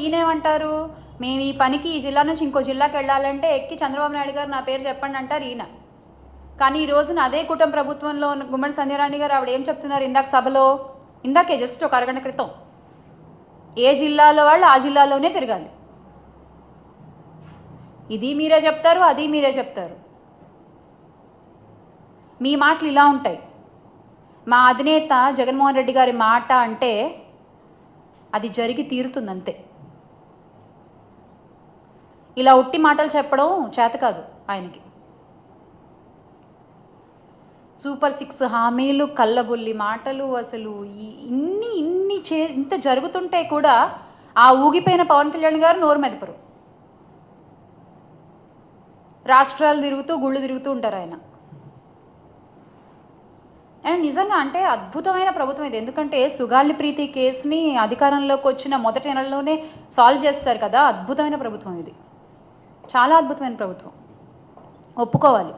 ఈయనేమంటారు? మేము ఈ పనికి ఈ జిల్లా నుంచి ఇంకో జిల్లాకి వెళ్ళాలంటే ఎక్కి చంద్రబాబు నాయుడు గారు నా పేరు చెప్పండి అంటారు ఈయన. కానీ ఈ రోజున అదే కుటుంబ ప్రభుత్వంలో ఉన్న గుమ్మడి సంధ్యారాణి గారు ఆవిడ ఏం చెప్తున్నారు ఇందాక సభలో? ఇందాకే జస్ట్ ఒక అరగంట క్రితం. ఏ జిల్లాలో వాళ్ళు ఆ జిల్లాలోనే తిరగాలి. ఇది మీరే చెప్తారు అది మీరే చెప్తారు. మీ మాటలు ఇలా ఉంటాయి. మా అధినేత జగన్మోహన్ రెడ్డి గారి మాట అంటే అది జరిగి తీరుతుంది అంతే ఇలా ఉట్టి మాటలు చెప్పడం చేత కాదు ఆయనకి. సూపర్ సిక్స్ హామీలు కళ్ళబుల్లి మాటలు అసలు ఇన్ని ఇన్ని చే ఇంత జరుగుతుంటే కూడా ఆ ఊగిపోయిన పవన్ కళ్యాణ్ గారు నోరు మెదపరు. రాష్ట్రాలు తిరుగుతూ గుళ్ళు తిరుగుతూ ఉంటారు ఆయన. అండ్ నిజంగా అంటే అద్భుతమైన ప్రభుత్వం ఇది. ఎందుకంటే సుగాలి ప్రీతి కేసుని అధికారంలోకి వచ్చిన మొదటి నెలలోనే సాల్వ్ చేస్తారు కదా. అద్భుతమైన ప్రభుత్వం ఇది. చాలా అద్భుతమైన ప్రభుత్వం. ఒప్పుకోవాలి.